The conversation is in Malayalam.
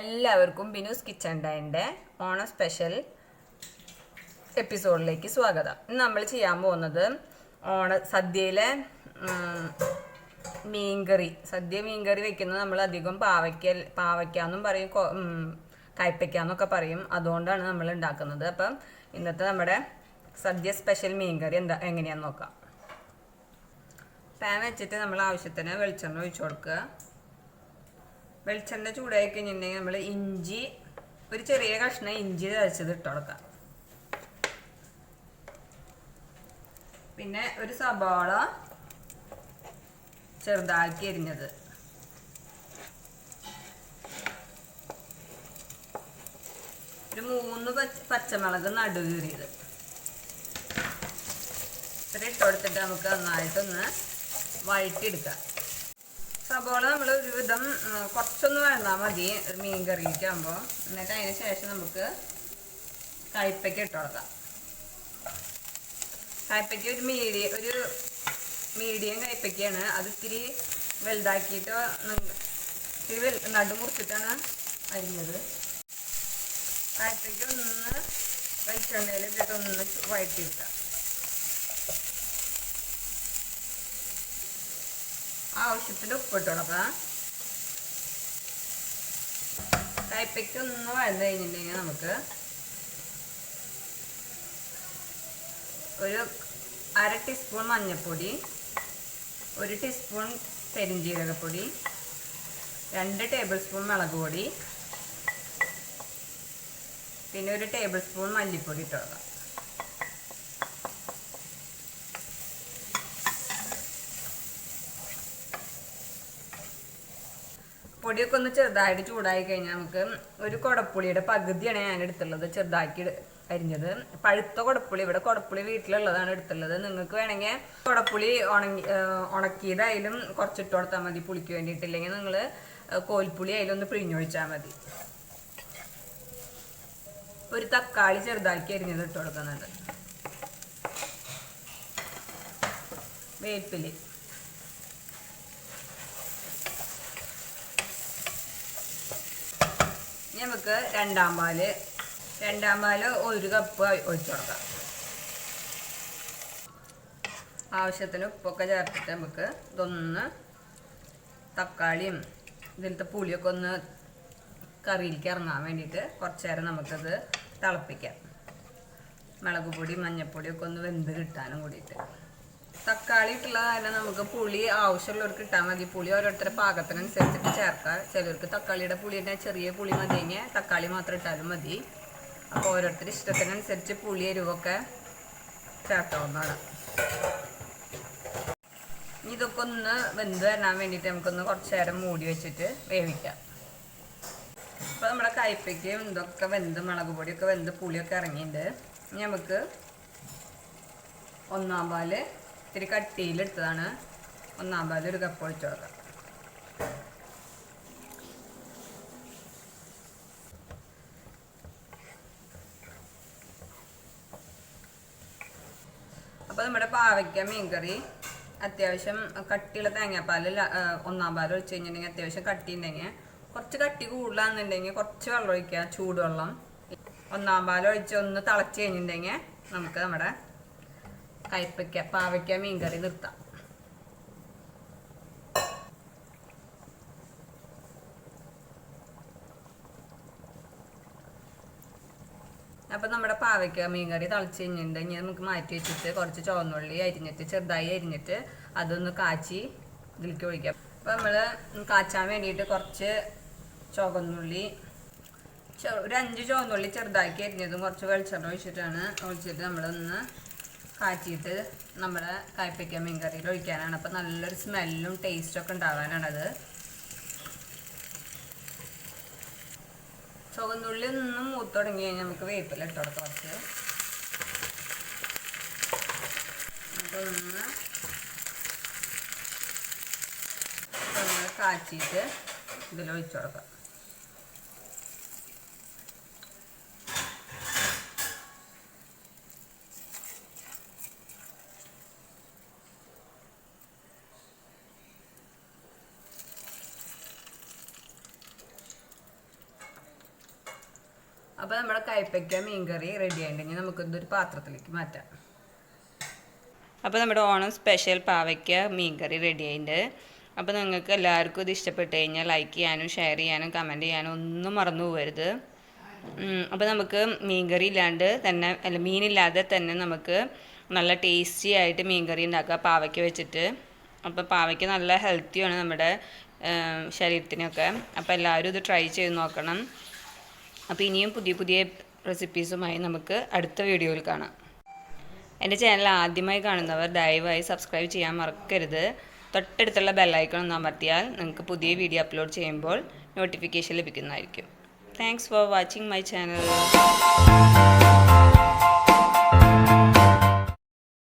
എല്ലാവർക്കും ബിനൂസ് കിച്ചൺ ഡൈന്റെ ഓണ സ്പെഷ്യൽ എപ്പിസോഡിലേക്ക് സ്വാഗതം. ഇന്ന് നമ്മൾ ചെയ്യാൻ പോകുന്നത് ഓണ സദ്യയിലെ മീൻകറി. സദ്യ മീൻകറി വെക്കുന്നത് നമ്മൾ അധികം പാവയ്ക്ക പാവയ്ക്കാന്നും പറയും കയ്പ്പയ്ക്കാന്നൊക്കെ പറയും. അതുകൊണ്ടാണ് നമ്മൾ ഉണ്ടാക്കുന്നത്. അപ്പം ഇന്നത്തെ നമ്മുടെ സദ്യ സ്പെഷ്യൽ മീൻകറി എന്താ എങ്ങനെയാന്ന് നോക്കാം. പാൻ വെച്ചിട്ട് നമ്മൾ ആവശ്യത്തിന് വെളിച്ചെണ്ണ ഒഴിച്ചു കൊടുക്കുക. വെളിച്ചെണ്ണ ചൂടായി കഴിഞ്ഞിട്ടുണ്ടെങ്കിൽ നമ്മൾ ഇഞ്ചി ഒരു ചെറിയ കഷ്ണം ഇഞ്ചി തരച്ചത് ഇട്ട് കൊടുക്കാം. പിന്നെ ഒരു സവാള ചെറുതാക്കി എരിഞ്ഞത് ഒരു മൂന്ന് പച്ച പച്ചമുളക് നടുകീറിയത് ഇത്ര ഇട്ട് കൊടുത്തിട്ട് നമുക്ക് നന്നായിട്ടൊന്ന് വഴറ്റിയെടുക്കാം. സബോള നമ്മൾ ഒരുവിധം കുറച്ചൊന്ന് വഴന്നാൽ മതി മീൻ കറിയിലേക്കാകുമ്പോൾ എന്നിട്ട് അതിന് ശേഷം നമുക്ക് കയ്പ്പയ്ക്ക് ഇട്ട് കൊടുക്കാം. കയ്പ്പയ്ക്ക് ഒരു മീഡിയ ഒരു മീഡിയം കയ്പ്പയ്ക്കാണ് അത് ഇത്തിരി വലുതാക്കിയിട്ട് ഇത്തിരി വെൽ നടു മുറിച്ചിട്ടാണ് അരിഞ്ഞത്. കയ്പ്പയ്ക്ക് ഒന്ന് വെളിച്ചെണ്ണയിൽ ഇട്ടിട്ട് ഒന്ന് വഴറ്റിയിട്ടാം ആവശ്യത്തിന് ഉപ്പിട്ട് കൊടുക്കാം. കയ്പയ്ക്ക് ഒന്ന് വഴന്ന് കഴിഞ്ഞിട്ടുണ്ടെങ്കിൽ നമുക്ക് ഒരു അര ടീസ്പൂൺ മഞ്ഞൾപ്പൊടി ഒരു ടീസ്പൂൺ പെരിഞ്ജീരകപ്പൊടി രണ്ട് ടേബിൾ സ്പൂൺ മുളക് പൊടി പിന്നെ ഒരു ടേബിൾ സ്പൂൺ മല്ലിപ്പൊടി ഇട്ട് കൊടുക്കാം. പൊടിയൊക്കെ ഒന്ന് ചെറുതായിട്ട് ചൂടായി കഴിഞ്ഞാൽ നമുക്ക് ഒരു കുടപ്പുളിയുടെ പകുതിയാണ് ഞാൻ എടുത്തുള്ളത് ചെറുതാക്കി അരിഞ്ഞത്. പഴുത്ത കുടപ്പുളി ഇവിടെ കുടപ്പുളി വീട്ടിലുള്ളതാണ് എടുത്തുള്ളത്. നിങ്ങൾക്ക് വേണമെങ്കിൽ കുടപ്പുളി ഉണങ്ങി ഉണക്കിയതായാലും കുറച്ചിട്ട് കൊടുത്താൽ മതി പുളിക്ക് വേണ്ടിയിട്ടില്ലെങ്കിൽ നിങ്ങൾ കോൽപ്പുളി അതിലൊന്ന് പിഴിഞ്ഞൊഴിച്ചാൽ മതി. ഒരു തക്കാളി ചെറുതാക്കി അരിഞ്ഞത് ഇട്ട് കൊടുക്കുന്നുണ്ട്. വേപ്പിൽ. നമുക്ക് രണ്ടാം പാൽ. രണ്ടാം പാൽ ഒരു കപ്പ് ഒഴിച്ചു കൊടുക്കാം. ആവശ്യത്തിന് ഉപ്പൊക്കെ ചേർത്തിട്ട് നമുക്ക് ഇതൊന്ന് തക്കാളിയും ഇതിലത്തെ പുളിയൊക്കെ ഒന്ന് കറിയിലേക്ക് ഇറങ്ങാൻ വേണ്ടിയിട്ട് കുറച്ച് നേരം നമുക്കത് തിളപ്പിക്കാം. മുളക് പൊടി മഞ്ഞൾപ്പൊടിയൊക്കെ ഒന്ന് വെന്ത് കിട്ടാനും കൂടിയിട്ട്. തക്കാളി ഇട്ടുള്ള കാരണം നമുക്ക് പുളി ആവശ്യമുള്ളവർക്ക് ഇട്ടാൽ മതി. പുളി ഓരോരുത്തരുടെ പാകത്തിനനുസരിച്ചിട്ട് ചേർക്കാം. ചിലർക്ക് തക്കാളിയുടെ പുളി തന്നെ ചെറിയ പുളി മതി. മതിയെങ്കിൽ തക്കാളി മാത്രം ഇട്ടാലും മതി. അപ്പോൾ ഓരോരുത്തരുടെ ഇഷ്ടത്തിനനുസരിച്ച് പുളി എരിവൊക്കെ ചേർക്കാവുന്നതാണ്. ഇതൊക്കെ ഒന്ന് വെന്ത് വരാൻ വേണ്ടിയിട്ട് നമുക്കൊന്ന് കുറച്ച് നേരം മൂടി വെച്ചിട്ട് വേവിക്കാം. അപ്പോൾ നമ്മുടെ കയ്പയ്ക്ക് ഇതൊക്കെ വെന്ത് മുളക് പൊടിയൊക്കെ വെന്ത് പുളിയൊക്കെ ഇറങ്ങിയിട്ടുണ്ട്. നമുക്ക് ഒന്നാം പാൽ ഇത്തിരി കട്ടിയിലെടുത്തതാണ്. ഒന്നാം പാൽ ഒരു കപ്പ് ഒഴിച്ചു കൊടുക്കാം. അപ്പോൾ നമ്മുടെ പാവയ്ക്ക മീൻകറി അത്യാവശ്യം കട്ടിയുള്ള തേങ്ങാപ്പാൽ ഒന്നാം പാൽ ഒഴിച്ച് കഴിഞ്ഞിട്ടുണ്ടെങ്കിൽ അത്യാവശ്യം കട്ടി ഉണ്ടെങ്കിൽ കുറച്ച് കട്ടി കൂടുതലാണെന്നുണ്ടെങ്കിൽ കുറച്ച് വെള്ളം ഒഴിക്കുക ചൂടുവെള്ളം. ഒന്നാം പാൽ ഒഴിച്ച് ഒന്ന് തിളച്ച് കഴിഞ്ഞിട്ടുണ്ടെങ്കിൽ നമുക്ക് നമ്മുടെ കയ്പ്പയ്ക്ക പാവയ്ക്ക മീൻകറി നിർത്താം. അപ്പം നമ്മുടെ പാവയ്ക്ക മീൻകറി തിളച്ച് ഇനി നമുക്ക് മാറ്റി വെച്ചിട്ട് കുറച്ച് ചുവന്നുള്ളി അരിഞ്ഞിട്ട് ചെറുതായി അരിഞ്ഞിട്ട് അതൊന്ന് കാച്ചി ഇതിലേക്ക് ഒഴിക്കാം. അപ്പം നമ്മൾ കാച്ചാൻ വേണ്ടിയിട്ട് കുറച്ച് ചുവന്നുള്ളി ഒരു അഞ്ച് ചുവന്നുള്ളി ചെറുതാക്കി അരിഞ്ഞതും കുറച്ച് വെളിച്ചെണ്ണ ഒഴിച്ചിട്ടാണ് ഒഴിച്ചിട്ട് നമ്മളൊന്ന് കാച്ചിയിട്ട് നമ്മുടെ കായ്പയ്ക്ക മീൻകറിയിൽ ഒഴിക്കാനാണ്. അപ്പം നല്ലൊരു സ്മെല്ലും ടേസ്റ്റും ഒക്കെ ഉണ്ടാകാനാണത് ചുവന്നുള്ളി ഒന്ന് മൂത്ത് തുടങ്ങി കഴിഞ്ഞാൽ നമുക്ക് വേപ്പില ഇട്ട് കൊടുക്കാം കുറച്ച്. ഒന്ന് കാച്ചിയിട്ട് ഇതിൽ ഒഴിച്ചു കൊടുക്കാം. അപ്പോൾ നമ്മുടെ കയ്പ്പയ്ക്ക മീൻകറി റെഡി ആയിട്ടുണ്ടെങ്കിൽ നമുക്കിതൊരു പാത്രത്തിലേക്ക് മാറ്റാം. അപ്പോൾ നമ്മുടെ ഓണം സ്പെഷ്യൽ പാവയ്ക്ക മീൻകറി റെഡി ആയിട്ടുണ്ട്. അപ്പോൾ നിങ്ങൾക്ക് എല്ലാവർക്കും ഇത് ഇഷ്ടപ്പെട്ട് കഴിഞ്ഞാൽ ലൈക്ക് ചെയ്യാനും ഷെയർ ചെയ്യാനും കമന്റ് ചെയ്യാനും ഒന്നും മറന്നു പോകരുത്. അപ്പോൾ നമുക്ക് മീൻകറി ഇല്ലാണ്ട് തന്നെ അല്ല മീനില്ലാതെ തന്നെ നമുക്ക് നല്ല ടേസ്റ്റി ആയിട്ട് മീൻകറി ഉണ്ടാക്കുക പാവയ്ക്ക വെച്ചിട്ട്. അപ്പോൾ പാവയ്ക്ക നല്ല ഹെൽത്തിയാണ് നമ്മുടെ ശരീരത്തിനൊക്കെ. അപ്പോൾ എല്ലാവരും ഇത് ട്രൈ ചെയ്ത് നോക്കണം. അപ്പോൾ ഇനിയും പുതിയ പുതിയ റെസിപ്പീസുമായി നമുക്ക് അടുത്ത വീഡിയോയിൽ കാണാം. എന്റെ ചാനൽ ആദ്യമായി കാണുന്നവർ ദയവായി സബ്സ്ക്രൈബ് ചെയ്യാൻ മറക്കരുത്. തൊട്ടടുത്തുള്ള ബെല്ലൈക്കൺ ഒന്ന് അമർത്തിയാൽ നിങ്ങൾക്ക് പുതിയ വീഡിയോ അപ്ലോഡ് ചെയ്യുമ്പോൾ നോട്ടിഫിക്കേഷൻ ലഭിക്കുന്നതായിരിക്കും. Thanks for watching my channel